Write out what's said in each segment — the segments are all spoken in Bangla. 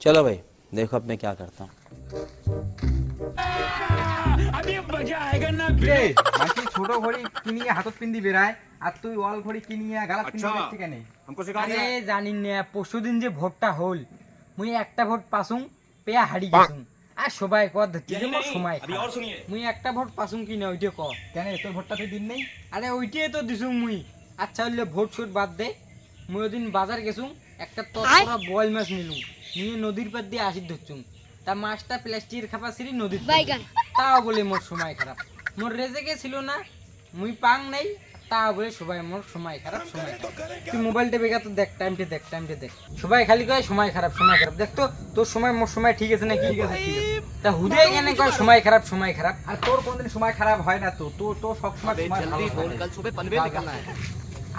चलो भाई देखो अब मैं क्या करता हूँ রে মাসি ছোট ঘড়ি কিনিয়ে হাতত পিন্দি বেড়ায় আর তুই ওয়াল ঘড়ি কিনিয়ে গালাত পিন্দি বেড়াচ্ছি কেন আরে জানি না পরশুদিন যে ভোটটা হল মুই একটা ভোট পাসুং পেয়া হারি গেছুং আর সবাই কর ধরছি যে মোর সময় খারাপ। মুই একটা ভোট পাসুং কি না ওইটা ক কেন তোর ভোটটা তুই দিন নেই আরে ওইটাই তো দিছুং মুই আচ্ছা হইলে ভোট ছুট বাদ দে মুই ওদিন বাজার গেছুং একটা ততরা বল মাছ নিলুম নিয়ে নদীর পার দিয়ে আসি ধরছুং তা মাছটা প্লাস্টিকের খাপা সিরি নদীর তাও বলে মোর সময় খারাপ। মোর রেজেকে ছিল না মুই পাং নাই তাও বলে সবাই মোর সময় খারাপ সময় খারাপ। তুই মোবাইলটা বেগা তো দেখ টাইমটা দেখ টাইমটা দেখ। সবাই খালি কয় সময় খারাপ সময় খারাপ। দেখ তো তোর সময় মোর সময় ঠিক আছে নাকি ঠিক আছে ঠিক আছে। তা হুদে কেন কয় সময় খারাপ সময় খারাপ। আর তোর কোনদিন সময় খারাপ হয় না তো? তোর তোর সবসময় সময় ভালো থাকে।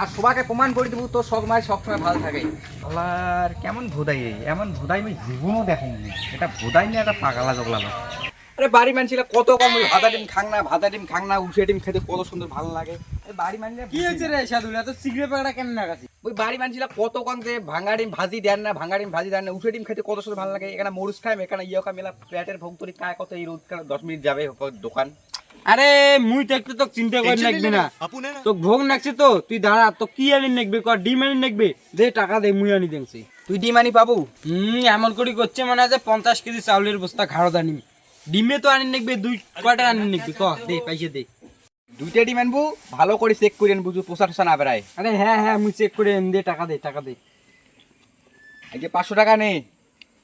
আর সবাইকে প্রমাণ করে দেবো তোর সব সময় সবসময় ভালো থাকে। আর কেমন ভোদাই এই এমন ভোদাই আমি জীবনও দেখিনি এটা ভোদাই না এটা পাগলা জগলা লোক। আরে বাড়ি মানছিল কত কম ভাজা ডিম খাং না ভাতা ডিম খাং না উষে ডিম খেতে কত সুন্দর ভালো লাগে। বাড়ি মানলে কি হয়েছে রে সাধুলা তো সিগারেট পাকড়া কেন লাগাছি ওই বাড়ি মানছিল কত কম যে ভাঙা ডিম ভাজি দেন না ভাঙা ডিম ভাজি দেন না উষে ডিম খেতে কত সুন্দর ভালো লাগে। এখানে মরুচ খাই এখানে ইয়ে মেলা পেটের ভোগ তরি কায় কত এই রোদ দশ মিনিট যাবে দোকান। আরে মুই তো একটু তো চিন্তা করে নাকবি না। তো ভোগ নাকছে তো। তুই দাঁড়া তো কি আনি নাকবে? কর ডিম আনি নাকবে? দে টাকা দে মুই আনি দেখছি তুই ডিম আনি পাবো? হুম এমন করি করছে মানে যে পঞ্চাশ কেজি চাউলের বস্তা ঘাড়ো দানি ডিমে তো আনি নাকবে দুই কয়টা আনি নাকবে? ক দে পয়সা দে। দুইটা ডিম আনব ভালো করে চেক করে আনব যে পোষা টোষা না বেড়ায়। আরে হ্যাঁ হ্যাঁ মুই চেক করে এনে দে টাকা দে টাকা দে। যে পাঁচশো টাকা নে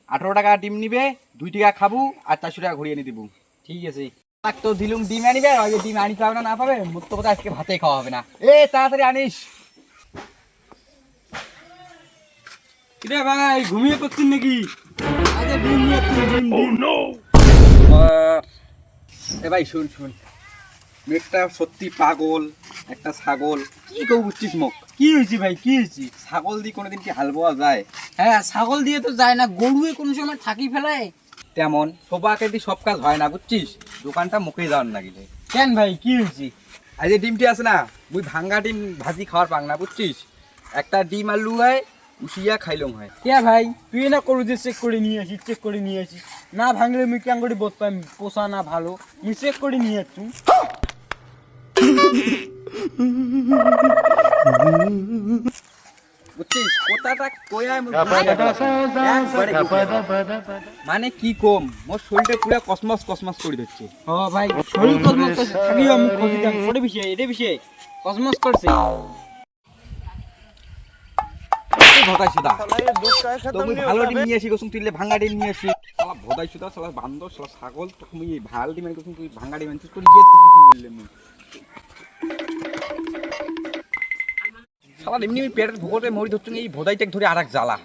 আঠারো টাকা ডিম নিবে দুই টাকা খাব আর চারশো টাকা ঘুরিয়ে এনে দিব। ঠিক আছে। তো দিলুম ডিম আনিবে ওই ডিম আনি পাবে না না পাবে তো কথা আজকে ভাতে খাওয়া হবে না। এ তাড়াতাড়ি আনিস। কিরে ভাই ঘুমিয়ে পড়ছিস নাকি? আরে ডিম নিয়ে ডিম ডিম। এ ভাই শুন শুন। মেঘটা সত্যি পাগল একটা ছাগল। কি কেউ বুঝছিস মুখ? কি হয়েছে ভাই কি হয়েছে? ছাগল দিয়ে কোনোদিন কি হাল বোয়া যায়? হ্যাঁ ছাগল দিয়ে তো যায় না গরুয়ে কোনো সময় থাকি ফেলায়। তেমন সবাকে দিয়ে সব কাজ হয় না বুঝছিস? দোকানটা মুখে যাওয়ার লাগিলে কেন ভাই কি হয়েছে? আর যে ডিমটি আছে না মুই ভাঙ্গা ডিম ভাজি খাওয়ার পাং না বুঝছিস? একটা ডিম আলু হয় উঠিয়া খাইলং হয়। কে ভাই তুই না করু যে চেক করে নিয়ে আসি চেক করে নিয়ে আসি না ভাঙলে মুই কেন করে বোধ পাই পোষা না ভালো। মুই চেক করে নিয়ে আসছু। কোথাটা। মানে কি কম? মোর শরীরটা পুরো কসমস কসমস করে দিচ্ছে ও ভাই শরীর কসমস করছে থাকিও মুখ খসি দাম বিষয় এটা বিষয় কসমস করছে। ভদাই সুদা তো মুই ভালো ডিম নিয়ে আসি গছুম তুইলে ভাঙ্গা ডিম নিয়ে আসি। শালা ভদাই সুদা শালা বান্দর শালা ছাগল তো মুই ভালো ডিম আনি গছুম তুই ভাঙ্গা ডিম আনছিস গিয়ে তুই কি বললে শালা এমনি পেটের ভোগতে মরি ধরছেন এই ভোদাইটাকে ধরে আর এক জ্বালা।